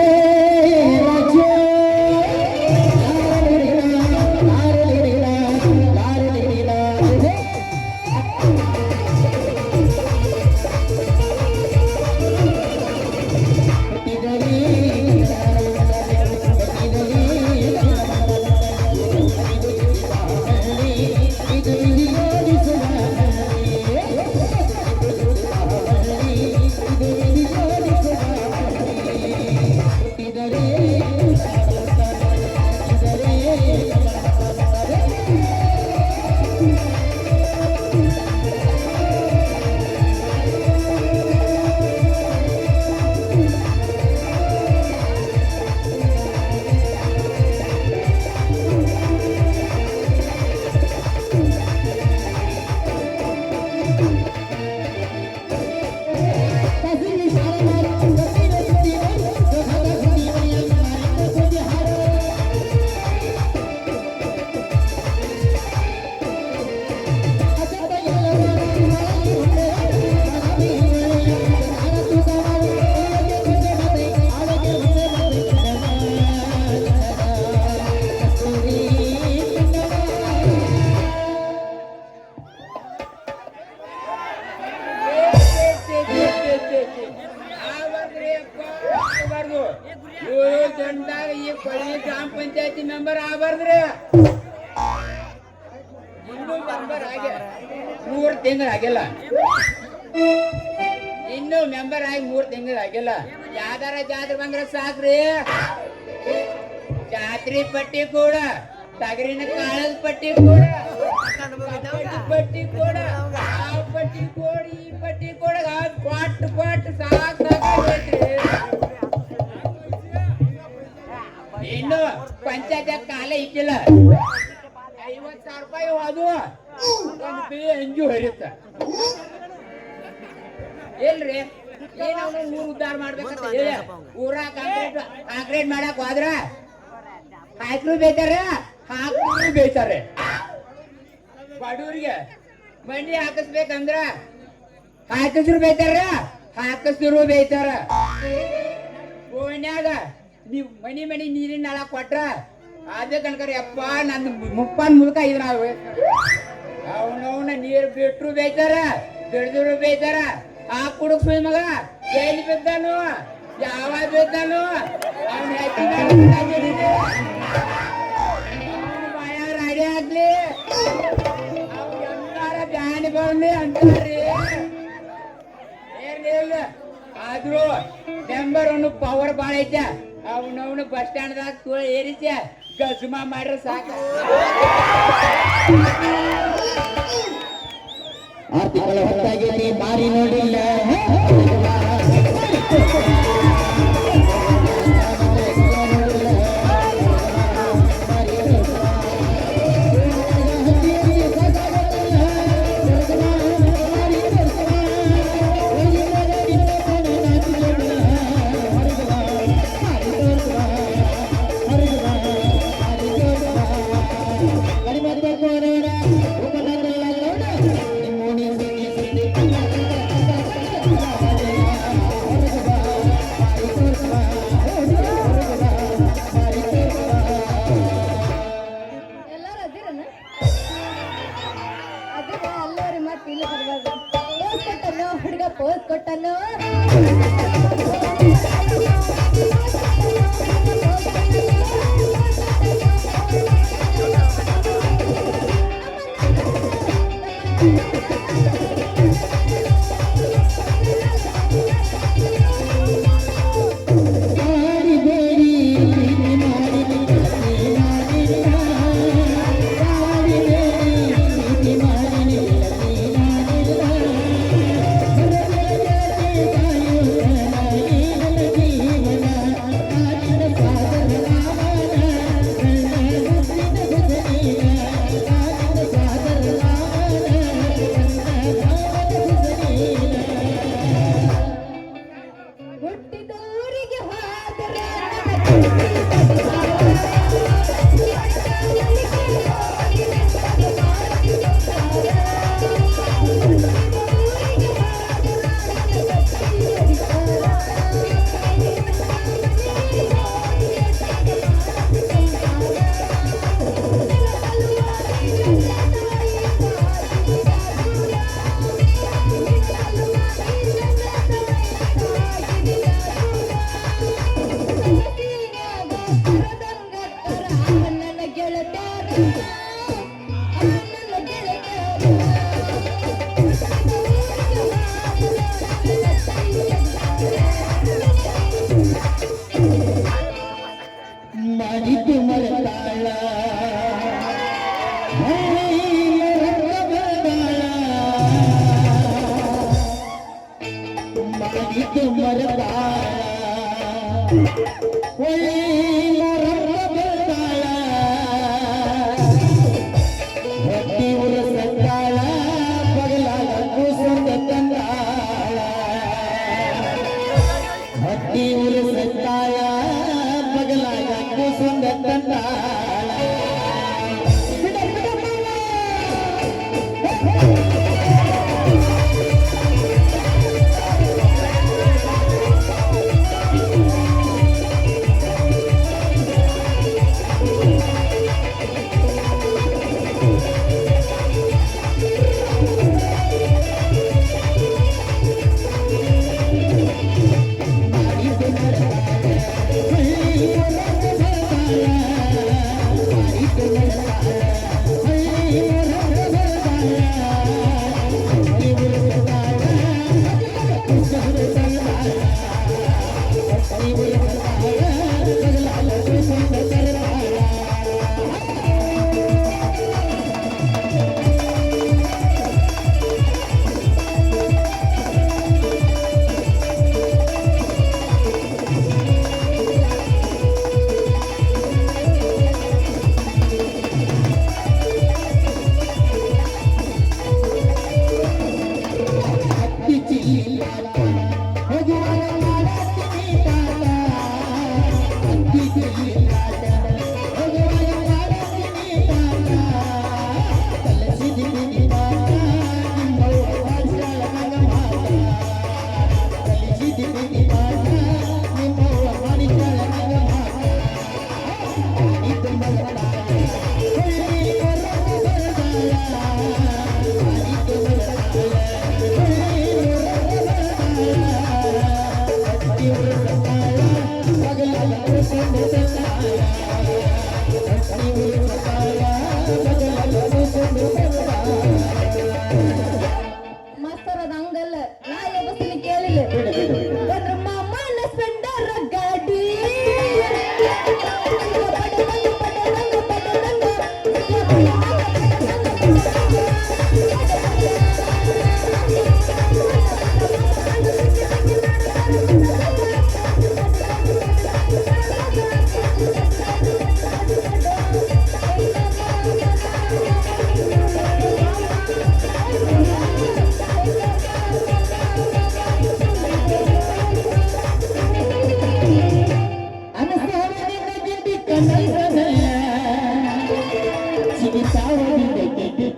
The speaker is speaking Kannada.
Oh! ಆಗಿ ಮೂರ್ ತಿಂಗಳು ಆಗಿಲ್ಲ. ಇನ್ನು ಮೆಂಬರ್ ಆಗಿ ಮೂರ್ ತಿಂಗಳು ಆಗಿಲ್ಲ. ಯಾವ್ದಾರ ಜಾತ್ರೆ ಬಂದ್ರೆ ಸಾಕ್ರಿ. ಜಾತ್ರಿ ಪಟ್ಟಿ ಕೂಡ, ತಗರಿನ ಕಾಳದ ಪಟ್ಟಿ ಕೂಡ ಪಟ್ಟಿ ಕೂಡ, ಆ ಪಟ್ಟಿ ಕೂಡ, ಈ ಪಟ್ಟಿ ಕೂಡ ಕೊಟ್ಟು ಕೊಟ್ಟು ಸಾಕ್ ಮಾಡಕ್ ಹೋದ್ರ ಕಾಯ್ಕರು ಬೇಯ್ತಾರ ಹಾಕ್ರು ಬೇಯ್ತಾರೆ ಬಡವ್ರಿಗೆ ಮಂಡಿ ಹಾಕಿಸ್ಬೇಕಂದ್ರ ಹಾಕಿಸ್ರು ಬೇಯ್ತಾರ ಹಾಕಿಸ್ರು ಬೇಯ್ತಾರ ಓಣ್ಯಾಗ ನೀವು ಮನಿ ಮನಿ ನೀರಿನ ನಳ ಕೊಟ್ರ ಅದೇ ಕಣ್ಕರ ಅಪ್ಪ ನನ್ನ ಮುಪ್ಪನ್ ಮುಲ್ಕ ಇದ್ರ ಅವನವನ ನೀರ್ ಬಿಟ್ರು ಬೇಯ್ತಾರ ಬಿಡ್ದ್ರು ಬೇಯ್ತಾರ ಆ ಕುಡುಕ್ ಮಗ ಜೈಲಿ ಬಿದ್ದಾನು? ಯಾವ ಬಿದ್ದಾನು ಅವನ ಅಡಿ ಆಗ್ಲಿ. ಅವ್ರ ಜಾನಿ ಬಂದಿ ಅಂತಾರ್ರಿ. ಏನಿಲ್ಲ ಆದ್ರೂ ಮೆಂಬರ್ ಅವನು ಪವರ್ ಬಾಳ ಐತೆ. ಅವನವನು ಬಸ್ ಸ್ಟ್ಯಾಂಡ್ ದಾಗ ತೋಳ ಏರಿಸಿ ಗಜಮ ಮಾಡ್ರ ಸಾಕ. ಆರ್ತಿಗಳ ಹೊತ್ತಾಗೈತಿ, ಬಾರಿ ನೋಡಿಲ್ಲ. ಕೊಟ್ಟನು ಹುಡುಗ ಪೋಸ್ ಕೊಟ್ಟನು Marito.